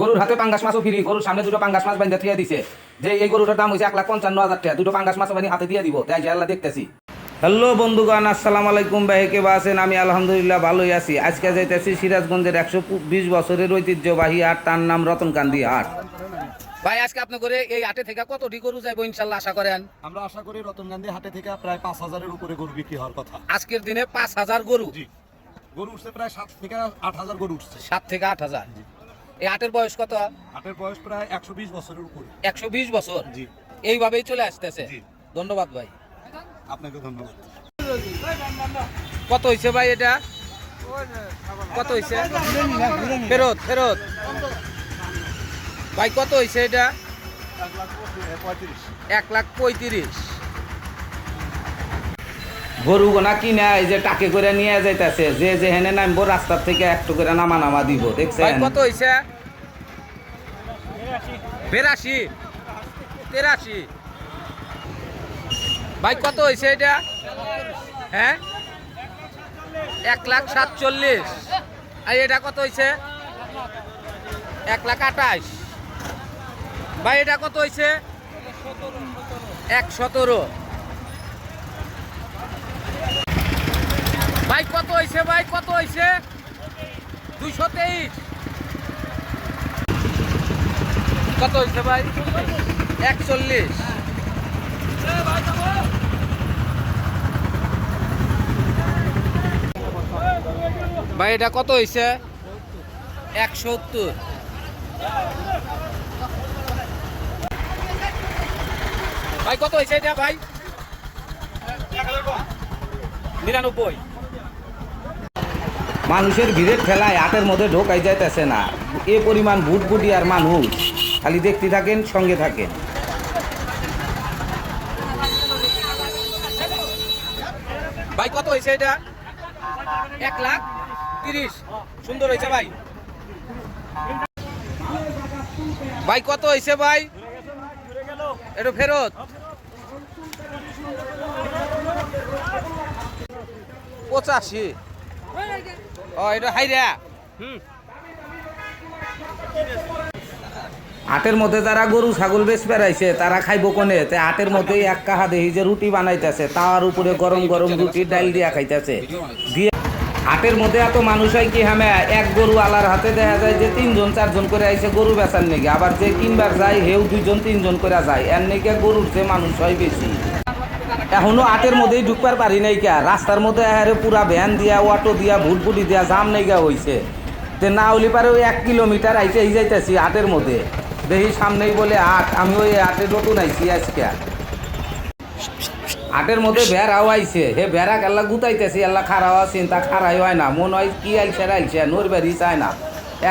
গরুর হাতে পাঙ্গাস মাছও ফিরি গরুর সামনে দুটো পাঙ্গাস মাছ বান্ধা থিয়া দিছে। যে এই গরুটার দাম হয়েছে এক লাখ পঞ্চান্ন হাজার টাকা দুটো পাঙ্গাস মাছ বানি হাতে দিয়ে দিব। তাই যে আল্লাহ দেখতেছি। হ্যালো বন্ধুগণ আসসালামু আলাইকুম। ভাই কে আছেন? আমি আলহামদুলিল্লাহ ভালোই আছি। আজকে যাইতেছি সিরাজগঞ্জের একশো বিশ বছরের ঐতিহ্যবাহী হাট তার নাম রতনকান্দি হাট ভাই আজকে আপনি করে এই হাটে থেকে কতটি গরু যাইবো ইনশাল্লাহ আশা করেন? আমরা আশা করি রতনগান্ধী হাটে থেকে প্রায় পাঁচ হাজারের উপরে গরু বিক্রি হওয়ার কথা। আজকের দিনে পাঁচ হাজার গরু? জি। গরু উঠছে প্রায় সাত থেকে আট হাজার গরু উঠছে। সাত থেকে আট হাজার? এই হাটের বয়স কত? হাটের বয়স প্রায় একশো বিশ বছরের উপরে। একশো বিশ বছর? জি। এইভাবেই চলে আসতেছে? ধন্যবাদ ভাই। আপনাকে ধন্যবাদ। কত হয়েছে ভাই এটা? কত হয়েছে ফেরত ফেরত। ভাই কত হয়েছে এটা? এক লাখ পঁয়ত্রিশ। গরু গোনা কিনে এই যে টাকে করে নিয়ে যাইতেছে, যে যেখানে নামবো রাস্তার থেকে একটু করে নামা নামা দিব, দেখছেন? কত হয়েছে বেরাশি। তেরাশি। ভাই, কত হয়েছে এটা? হ্যাঁ? এক লাখ সাতচল্লিশ। আর এটা কত হয়েছে এক লাখ আঠাশ ভাই, এটা কত হয়েছে এক সতেরো। ভাই, কত হয়েছে ভাই, কত হয়েছে দুইশো তেইশ। কত হয়েছে ভাই? একচল্লিশ। ভাই, এটা কত হয়েছে একশো সত্তর ভাই, কত হয়েছে এটা, ভাই? নিরানব্বই। মানুষের ভিড়ের ঠেলায় আটের মধ্যে ঢোকাই যাইতেছে না। এ পরিমাণ ভুটভুটি আর মানুষ। খালি দেখতে থাকেন, সঙ্গে থাকেন। ভাই, কত হয়েছে এটা? এক লাখ তিরিশ। সুন্দর হয়েছে ভাই। ভাই, কত হয়েছে ভাই? একটু ফেরত। পঁচাশি। ও এটা হাইরা হুম। হাটের মধ্যে যারা গরু ছাগল বেশ বেড়াইছে তারা খাইবো কোনে? তে হাটের মধ্যেই এক কাহা দেখি যে রুটি বানাইতেছে তার উপরে গরম গরম রুটি ডাল দিয়া খাইতেছে। দিয়ে হাটের মধ্যে এত মানুষ হয় কি হামে? এক গরু আলার হাতে দেখা যায় যে তিনজন চারজন করে আইসে গরু বেচার নেগে আবার যে কিনবার যায় হেউ দুইজন তিনজন করে যায়। এর নেগে গরুর যে মানুষ হয় বেশি। এখনও আটের মধ্যেই ঢুকবার পারি নাই কে। রাস্তার মধ্যে আহারে পুরা ভ্যান দিয়া অটো দিয়া, ভুটভুটি দিয়া জাম নাই গা হইছে। তে না হলি পারে ওই এক কিলোমিটার আইসে এই যাইতেছি আটের মধ্যে। দেখি সামনেই বলে আট, আমি ওই আটে নতুন আইছি আজকে। আটের মধ্যে ভেড়াও আইছে। হে ভেড়া কেল্লা গুতাইতেছি, আল্লাহ খারাও চিন্তা খারাই হয় না। মন হয় কি আইছে আইছে, নোর বেরি চায় না।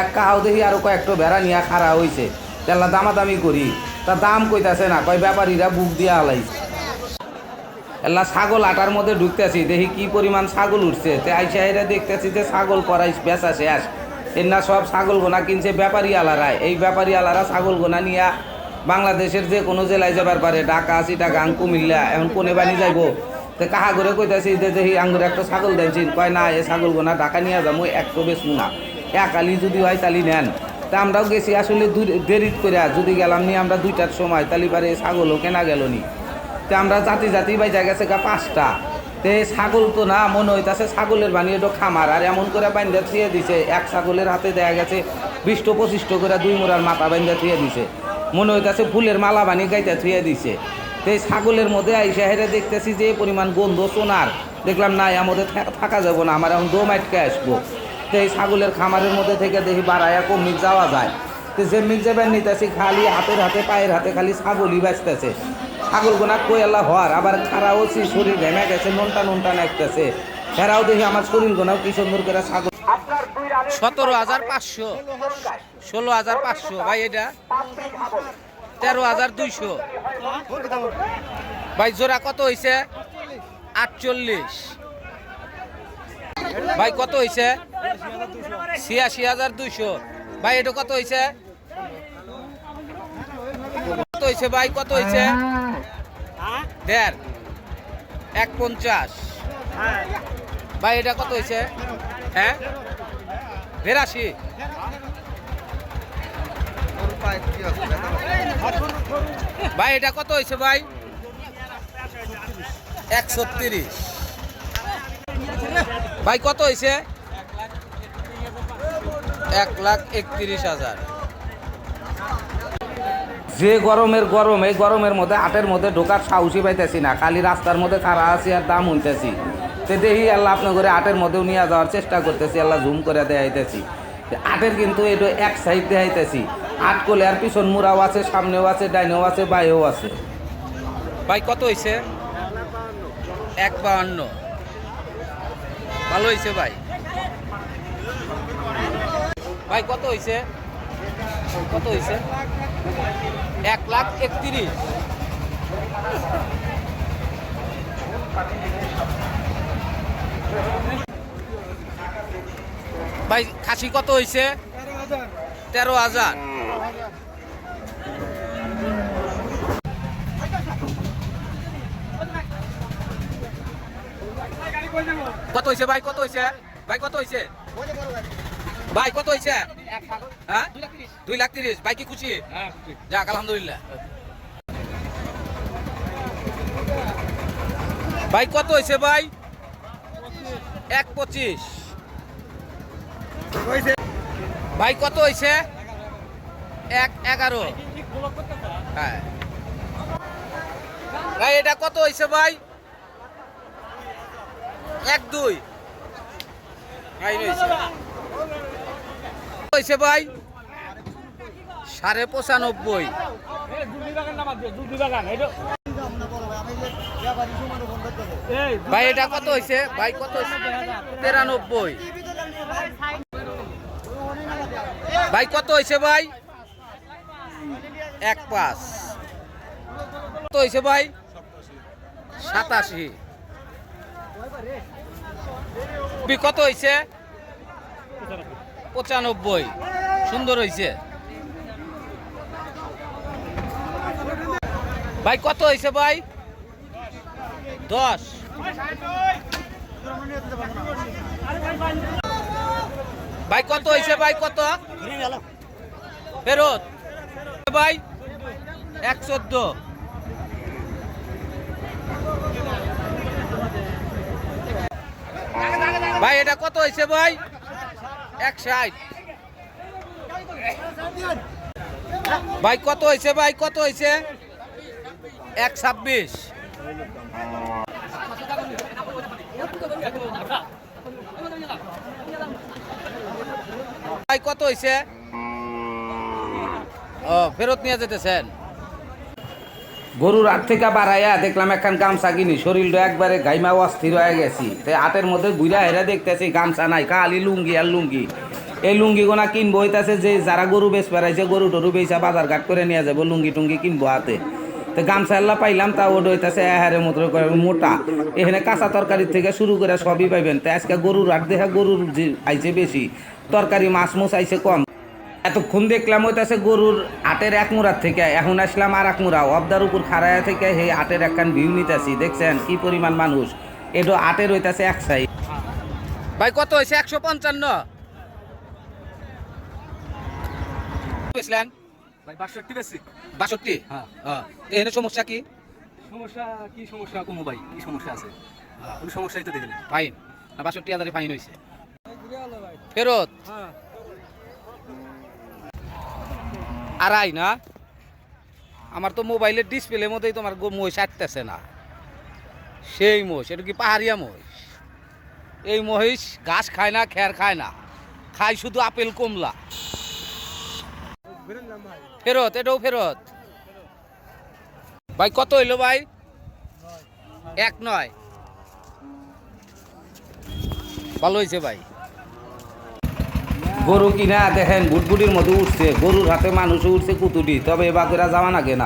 এক কাহাও দেখি আরও কয়েকটা ভেড়া নিয়ে খারা হইছে। তেল্লা দামাদামি করি। তা দাম কইতাছে না, কয় ব্যাপারীরা বুক দিয়া হালাইছে। এল্লা ছাগল আটার মধ্যে ঢুকতেছি, দেখি কি পরিমাণ ছাগল উঠছে। তে আইসা এরা দেখতেছি যে ছাগল করাই বেচা শেষ। এর সব ছাগল গোনা কিনছে ব্যাপারী আলারা এই ব্যাপারী আলারা ছাগল গোনা নিয়া বাংলাদেশের যে কোনো জেলায় যাবার পারে, ঢাকা, চিটাগাং, কুমিল্লা, এখন কোনে বানি যাইবো? তে কাহা করে কইতাছি যে দেখি আঙ্গুর একটা ছাগল দেনছিন, কয় না, এ ছাগল গোনা ঢাকা নিয়ে যাব একটু বেশি না। একালি যদি হয় তালি নেন। তা আমরাও গেছি আসলে দু- দেরি করে যদি গেলাম নি আমরা দুইটার সময়, তালি পারে ছাগলও কেনা গেল নি। তে আমরা জাতি জাতি বাইজা গেছে গা পাঁচটা। তে ছাগল তো না, মনে হইতাছে ছাগলের বানিয়ে তো খামার, আর এমন করে বাইন্দা থিয়ে দিছে। এক ছাগলের হাতে দেখা গেছে বিশটো পঁচিশটো করে দুই মোড়ার মাথা বাইন্দা থিয়ে দিছে। মনে হইতাছে ফুলের মালা বানিয়ে গাইতে থুয়ে দিছে। তো এই ছাগলের মধ্যে আইসা হেরে দেখতেছি যে পরিমাণ গন্ধ সোনার। দেখলাম, না থা- থাকা যাব না, আমার এখন দম আটকে আসব। তো এই ছাগলের খামারের মধ্যে থেকে দেখি বাড়াইয়া কমি যাওয়া যায়। তো যে মিল যাবেন নিতেছি, খালি হাতের হাতে, পায়ের হাতে খালি ছাগলই বাঁচতেছে। ছাগল গোনা কই আল্লাহ হওয়ার? আবার খারা হচ্ছি শরীর ঘেমে গেছে ননটা ননটা নাকতেছে এরাও দেখি আমার শরীর গোনাও কি সুন্দর করে ছাগল। সতেরো হাজার পাঁচশো। ষোলো হাজার পাঁচশো। ভাই এটা? তেরো হাজার দুইশো। ভাই জোড়া কত হয়েছে আটচল্লিশ। ভাই কত হয়েছে ছিয়াশি হাজার দুইশো। ভাই এটা কত হয়েছে হয়েছে ভাই? কত হয়েছে? দেড় এক পঞ্চাশ। ভাই এটা কত হয়েছে? হ্যাঁ? বিরাশি। ভাই এটা কত হয়েছে ভাই? একশো তিরিশ ভাই কত হয়েছে? এক লাখ একত্রিশ হাজার। যে গরমের গরম, এই গরমের মধ্যে আটের মধ্যে ঢোকার সাহসী পাইতেছি না। খালি রাস্তার মধ্যে খাড়া আছি আর দাম হইতেছি। তো দেখি আল্লাহ আপনার করে আটের মধ্যেও নিয়ে যাওয়ার চেষ্টা করতেছি, আল্লাহ জুম করে দেখাইতেছি আটের কিন্তু এটা এক সাইড দেখাইতেছি আট কোলে আর পিছন মুড়াও আছে, সামনেও আছে, ডাইনেও আছে, বাইরেও আছে। ভাই, কত হয়েছে এক বাহান্ন। ভালো হয়েছে ভাই। ভাই, কত হয়েছে কত হয়েছে এক লাখ একত্রিশ। ভাই, খাসি কত হয়েছে তেরো হাজার। কত হয়েছে ভাই? কত হয়েছে ভাই, কত হয়েছে ভাই কত হয়েছে? হ্যাঁ? দুই লাখ তিরিশ। ভাই কি খুশি? যাক আলহামদুলিল্লাহ। ভাই কত হয়েছে ভাই? এক পঁচিশ। ভাই কত হয়েছে? এক এগারো। হ্যাঁ। ভাই এটা কত হয়েছে ভাই? এক দুই। ভাই হয়েছে হয়েছে ভাই? সাড়ে পঁচানব্বই। ভাই, এটা কত হয়েছে ভাই, কত হয়েছে তিরানব্বই। ভাই, কত হয়েছে ভাই? এক পাঁচ। কত হয়েছে ভাই? সাতাশি। কত হয়েছে পঁচানব্বই। সুন্দর হয়েছে ভাই, কত হয়েছে ভাই? দশ। ভাই, কত হয়েছে ভাই, কত? ফেরত। ভাই, এক চোদ্দ। ভাই, এটা কত হয়েছে ভাই? এক ষাট ভাই, কত হয়েছে, ভাই, কত হয়েছে? এক ছাব্বিশ। ভাই, কত হয়েছে? ও, ফেরত নিয়ে যেতেছেন। গরুর আট থেকে বাড়াইয়া দেখলাম একখান গামছা কিনি। শরীরটা একবারে গাইমা অস্থির হয়ে গেছি। তাই হাটের মধ্যে ঘুরা হেরা দেখতেছি, গামছা নাই, খালি লুঙ্গি আর লুঙ্গি। এই লুঙ্গি গোনা কিনবো হইতাছে যে, যারা গরু বেশ পেরাইছে গরু টরু বেচা বাজার ঘাট করে নিয়ে যাব, লুঙ্গি টুঙ্গি কিনবো হাতে। তো গামছা এল্লা পাইলাম তা ওটা হইতাছে এহারে মতো করে মোটা। এখানে কাঁচা তরকারির থেকে শুরু করে সবই পাইবেন। তো আজকে গরুর হাট দেখা গরুর যে আইছে বেশি। তরকারি মাছ মুছ আইছে কম। এতক্ষণ দেখলাম ওইটাছে গরুর আটের এক মুড়ার থেকে এখন আসলাম আর এক মুড়া। অবদার উপর খাড়ায় থেকে সেই আটের একখান ভিউ নিতেছি। দেখছেন কি পরিমাণ মানুষ। এটা আটের হইতাছে এক সাইড ভাই কত হয়েছে একশো পঞ্চান্ন। বাষট্টি হ্যাঁ। এখানে সমস্যা কি? সমস্যা কি সমস্যা কোনো ভাই? কি সমস্যা আছে? কোনো সমস্যাই তো দেখলেন ফাইন বাষট্টি হাজারে ফাইন হয়েছে ফেরত? আড়াই না? আমার তো মোবাইলের ডিসপ্লের মধ্যেই তোমার মহিষ আটতেছে না। সেই মহিষ, এটা কি পাহাড়িয়া মহিষ? এই মহিষ ঘাস খায় না, খের খায় না। খায় শুধু আপেল, কমলা। ফেরত, এটাও ফেরত। ভাই, কত হইল ভাই? এক নয়। ভালো হয়েছে ভাই। গরু কিনা দেখেন বুটবুটির মধ্যে উঠছে, গরুর হাতে মানুষ উঠছে কুতুটি তবে এবার যাওয়া না না।